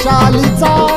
ए